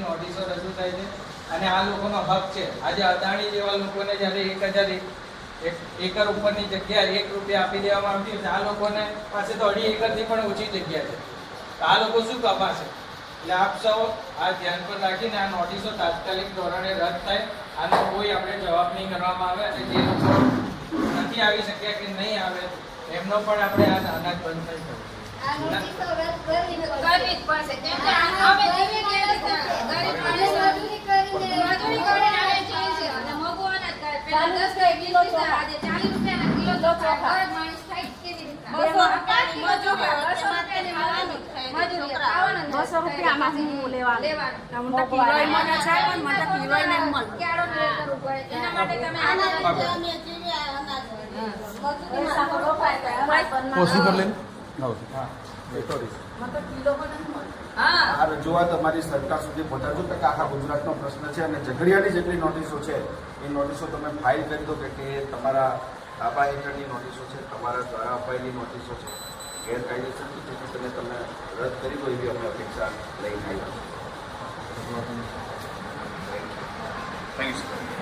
Notice રજૂ થાય છે. અને આ લોકોનો હક છે. આજે અદાણી જેવા લોકોને જ્યારે એક હજાર એક એકર ઉપરની જગ્યા એક રૂપિયા આપી દેવામાં આવતી આ લોકોને પાસે તો અઢી એકરથી પણ ઓછી જગ્યા છે. આ લોકો શું કપાશે એટલે આપ સૌ આ ધ્યાન પર રાખીને આ નોટિસો તાત્કાલિક ધોરણે રદ થાય આનો કોઈ આપણે જવાબ નહીં કરવામાં આવે અને જે લોકો નથી આવી શક્યા કે નહીં આવે એમનો પણ આપણે આ અનાજ બંધ રદ કરવી જ પડશે. કરવી બસો રૂપિયામાં હું લેવાનું. લેવાનું. મને તો કિલોય મને છે પણ મને તો કિલોય નહીં મળે એના માટે તમે આ રજૂઆત અમારી સરકાર સુધી પહોંચાડજો કે આખા ગુજરાતનો પ્રશ્ન છે અને ઝઘડિયાની જેટલી નોટિસો છે એ નોટિસો તમે ફાઇલ કરી દો કે કે તમારા તાબા હેઠળની નોટિસો છે તમારા દ્વારા અપાયેલી નોટિસો છે. ગેરકાયદેસર છે તેથી તમે તમે રદ કરી દો એવી અમે અપેક્ષા લઈને આવ્યા. Thank you